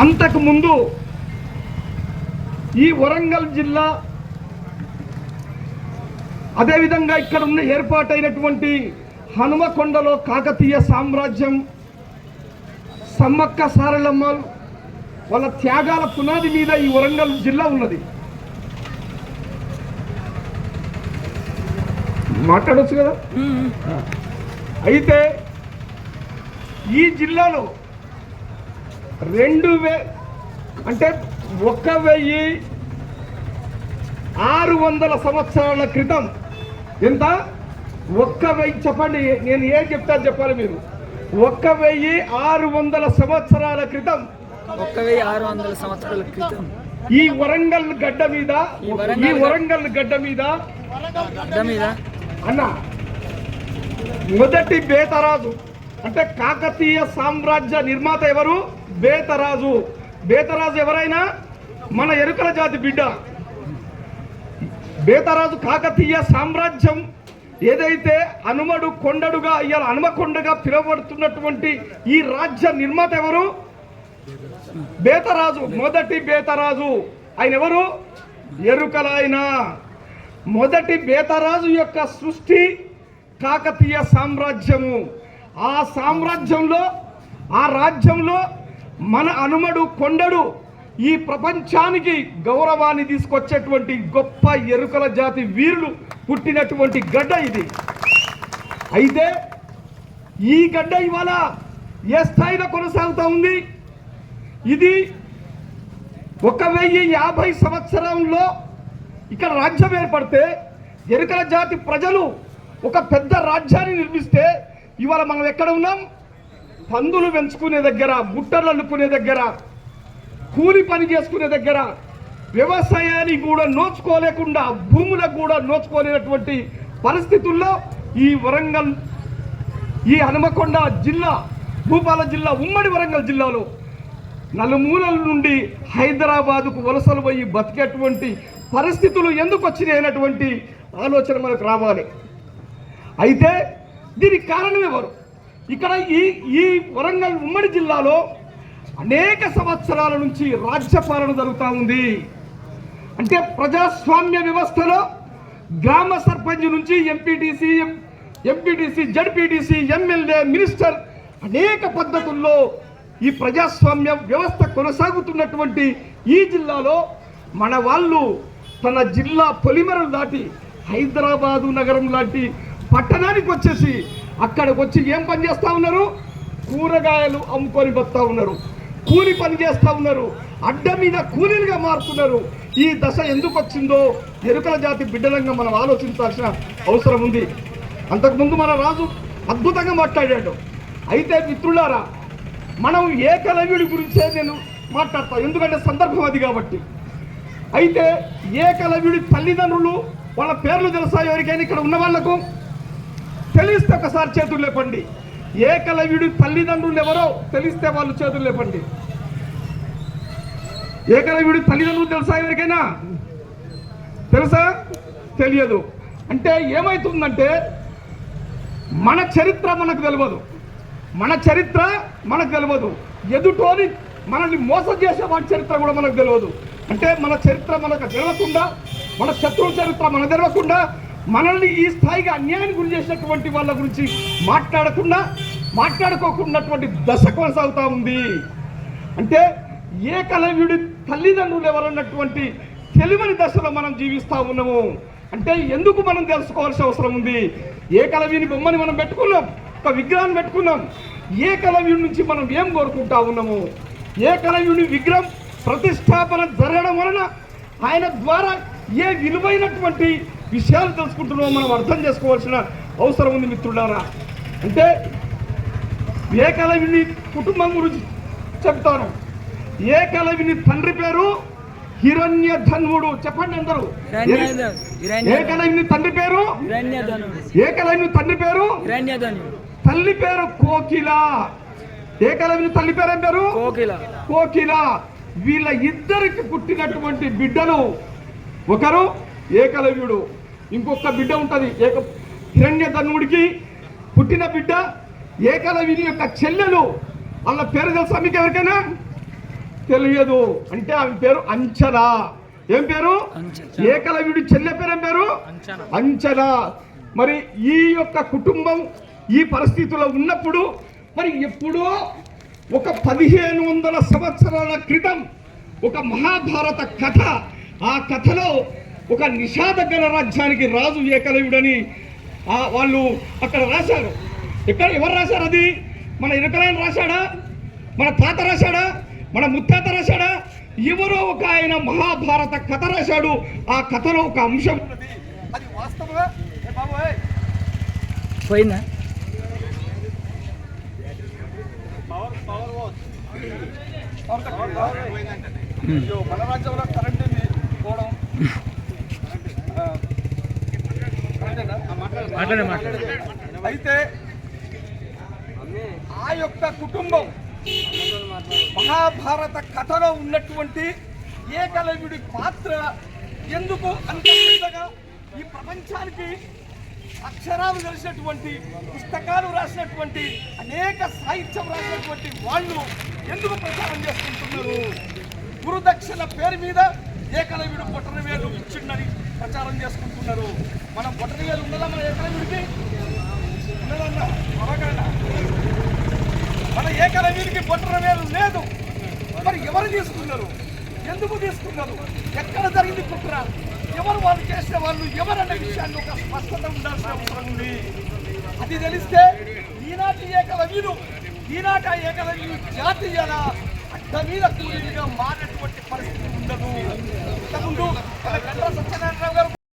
అంతకు ముందు ఈ వరంగల్ జిల్లా అదేవిధంగా ఇక్కడ ఉన్న ఏర్పాటైనటువంటి హనుమకొండలో కాకతీయ సామ్రాజ్యం సమ్మక్క సారలమ్మలు వాళ్ళ త్యాగాల పునాది మీద ఈ వరంగల్ జిల్లా ఉన్నది. మాట్లాడొచ్చు కదా? అయితే ఈ జిల్లాలో రెండు వే అంటే ఒక్క వెయ్యి ఆరు వందల సంవత్సరాల క్రితం. ఎంత? ఒక్క వెయ్యి చెప్పండి నేను ఏం చెప్తా చెప్పాలి మీరు? ఒక్క వెయ్యి ఆరు వందల సంవత్సరాల క్రితం. ఒక్క వెయ్యి ఆరు వందల సంవత్సరాల క్రితం. ఈ వరంగల్ గడ్డ మీద ఈ వరంగల్ గడ్డ మీద. అన్న మొదటి బేతరాజు అంటే కాకతీయ సామ్రాజ్య నిర్మాత ఎవరు? బేతరాజు. బేతరాజు ఎవరైనా? మన ఎరుకల జాతి బిడ్డ. బేతరాజు కాకతీయ సామ్రాజ్యం ఏదైతే అనుమడు కొండడుగా ఇవాళ హనుమకొండగా పిలువబడుతున్నటువంటి ఈ రాజ్య నిర్మాత ఎవరు? బేతరాజు. మొదటి బేతరాజు. ఆయన ఎవరు? ఎరుకల ఆయన. మొదటి బేతరాజు యొక్క సృష్టి కాకతీయ సామ్రాజ్యము. ఆ సామ్రాజ్యంలో ఆ రాజ్యంలో మన అనుమడు కొండడు ఈ ప్రపంచానికి గౌరవాన్ని తీసుకొచ్చేటువంటి గొప్ప ఎరుకల జాతి వీరులు పుట్టినటువంటి గడ్డ ఇది. అయితే ఈ గడ్డ ఇవాళ ఏ స్థాయిలో కొనసాగుతూ ఉంది? ఇది ఒక వెయ్యి యాభై సంవత్సరంలో ఇక్కడ రాజ్యం ఏర్పడితే ఎరుకల జాతి ప్రజలు ఒక పెద్ద రాజ్యాన్ని నిర్మిస్తే ఇవాళ మనం ఎక్కడ ఉన్నాం? పందులు పెంచుకునే దగ్గర ముట్టలు అల్లుకునే దగ్గర కూలి పని చేసుకునే దగ్గర వ్యవసాయానికి కూడా నోచుకోలేకుండా భూములకు కూడా నోచుకోలేనటువంటి పరిస్థితుల్లో ఈ వరంగల్ ఈ హనుమకొండ జిల్లా భూపాల జిల్లా ఉమ్మడి వరంగల్ జిల్లాలో నలుమూలల నుండి హైదరాబాదుకు వలసలు పోయి బతికేటువంటి పరిస్థితులు ఎందుకు వచ్చినాయి అనేటువంటి ఆలోచన మనకు రావాలి. అయితే దీనికి కారణం ఎవరు? ఇక్కడ ఈ ఈ వరంగల్ ఉమ్మడి జిల్లాలో అనేక సంవత్సరాల నుంచి రాజ్యపాలన జరుగుతూ ఉంది. అంటే ప్రజాస్వామ్య వ్యవస్థలో గ్రామ సర్పంచ్ నుంచి MPTC MPTC ZPTC MLA minister అనేక పద్ధతుల్లో ఈ ప్రజాస్వామ్య వ్యవస్థ కొనసాగుతున్నటువంటి ఈ జిల్లాలో మన వాళ్ళు తన జిల్లా పొలిమరలు దాటి హైదరాబాదు నగరం లాంటి పట్టణానికి వచ్చేసి అక్కడికి వచ్చి ఏం పని చేస్తూ ఉన్నారు? కూరగాయలు అమ్ముకొని బతుకుతా ఉన్నారు. కూలి పని చేస్తూ ఉన్నారు. అడ్డ మీద కూలీలుగా మారుతున్నారు. ఈ దశ ఎందుకు వచ్చిందో ఎరుకల జాతి బిడ్డలంగా మనం ఆలోచించాల్సిన అవసరం ఉంది. అంతకుముందు మన రాజు అద్భుతంగా మాట్లాడాడు. అయితే మిత్రులారా మనం ఏకలవ్యుడి గురించే నేను మాట్లాడతాను ఎందుకంటే సందర్భం అది కాబట్టి. అయితే ఏకలవ్యుడి తల్లిదండ్రులు వాళ్ళ పేర్లు తెలుసా ఎవరికైనా ఇక్కడ ఉన్న వాళ్ళకు తెలిస్తే ఒకసారి చేతులు లేపండి. ఏకలవ్యుడి తల్లిదండ్రులు ఎవరో తెలిస్తే వాళ్ళు చేతులు లేపండి. ఏకలవ్యుడి తల్లిదండ్రులు తెలుసా ఎవరికైనా? తెలుసా? తెలియదు. అంటే ఏమైతుందంటే మన చరిత్ర మనకు తెలియదు మన చరిత్ర మనకు తెలియదు ఎదుటోని మనల్ని మోసం చేసే వాడి చరిత్ర కూడా మనకు తెలియదు అంటే మన చరిత్ర మనకు తెలియకుండా మన శత్రువు చరిత్ర మనకు తెలియకుండా మనల్ని ఈ స్థాయిగా అన్యాయానికి గురి చేసినటువంటి వాళ్ళ గురించి మాట్లాడకుండా మాట్లాడుకోకున్నటువంటి దశ కొనసాగుతూ ఉంది. అంటే ఏకలవ్యుడి తల్లిదండ్రులు ఎవరన్నటువంటి తెలివని దశలో మనం జీవిస్తూ ఉన్నాము? అంటే ఎందుకు మనం తెలుసుకోవాల్సిన అవసరం ఉంది? ఏ కలవ్యుని బొమ్మని మనం పెట్టుకున్నాం? ఒక విగ్రహాన్ని పెట్టుకున్నాం? ఏ కలవ్యుడి నుంచి మనం ఏం కోరుకుంటా ఉన్నాము? ఏకలవ్యుని విగ్రహం ప్రతిష్టాపన జరగడం వలన ఆయన ద్వారా ఏ విలువైనటువంటి విషయాలు తెలుసుకుంటున్నామో మనం అర్థం చేసుకోవాల్సిన అవసరం ఉంది మిత్రులారా. అంటే ఏకలవ్యుని కుటుంబం గురించి చెప్తాను. ఏకలవ్యుని తండ్రి పేరు హిరణ్య ధన్వుడు చెప్పండి అందరూ. ఏకలవ్యుని తండ్రి పేరు? ఏకలవ్యుని తండ్రి పేరు? తల్లి పేరు కోకిల. ఏకలవ్యుని తల్లి పేరు ఏం పేరు? కోకిల. కోకిల. వీళ్ళ ఇద్దరికి పుట్టినటువంటి బిడ్డలు ఒకరు ఏకలవ్యుడు. ఇంకొక బిడ్డ ఉంటది. ఏక హిరణ్య ధనుడికి పుట్టిన బిడ్డ ఏకలవ్యుని యొక్క చెల్లెలు. వాళ్ళ పేరు తెలుసా మీకు ఎవరికైనా? తెలియదు. అంటే ఆమె పేరు అంచనా. ఏం పేరు. ఏకలవ్యుడి చెల్లె పేరు ఏం పేరు? అంచనా. మరి ఈ యొక్క కుటుంబం ఈ పరిస్థితిలో ఉన్నప్పుడు మరి ఎప్పుడో ఒక పదిహేను వందల సంవత్సరాల క్రితం ఒక మహాభారత కథ ఆ కథలో ఒక నిషాద గణరాజ్యానికి రాజు ఏకలవ్యుడని ఆ వాళ్ళు అక్కడ రాశారు. ఎక్కడ ఎవరు రాశారు అది? మన ఇరకలైన రాశాడా? మన తాత రాశాడా? మన ముత్తాత రాశాడా? ఎవరో ఒక ఆయన మహాభారత కథ రాశాడు. ఆ కథలో ఒక అంశం ఉన్నది. అది వాస్తవగా పోయిందా? కట్ అయ్యో, మన రాజ్యంలో కరెంట్ ఉంది, పోవడం. అయితే ఆ యొక్క కుటుంబం మహాభారత కథలో ఉన్నటువంటి ఏకలవ్యుడి పాత్ర ఎందుకు అంత ఈ ప్రపంచానికి అక్షరాలు తెలిసినటువంటి పుస్తకాలు రాసినటువంటి అనేక సాహిత్యం రాసినటువంటి వాళ్ళు ఎందుకు ప్రచారం చేసుకుంటున్నారు? గురుదక్షిణ పేరు మీద ఏకలవ్యుడు బొట్టనవేలు ఇచ్చిండని ప్రచారం చేసుకుంటున్నారు. మనం బొట్టనవేలు ఉన్నదా? మన ఏకలవిడికి ఉన్నదన్నా? అవగాహన. మన ఏకలవ్యుడికి బొట్టనవేలు లేదు. మరి ఎవరు తీసుకున్నారు? ఎందుకు తీసుకున్నారు? ఎక్కడ జరిగింది కుట్ర? ఎవరు వాళ్ళు చేసిన వాళ్ళు ఎవరన్న విషయాన్ని ఒక స్పష్టత ఉండాల్సిన అవసరం ఉంది. అది తెలిస్తే ఈనాటి ఏకలవ్యుడు ఈనాటి ఆ ఏకల జాతి జాతీయలా అడ్డ మీద కూలీలుగా మారినటువంటి పరిస్థితి ఉండదు. ఇంతకుముందు మన సత్యనారాయణ గారు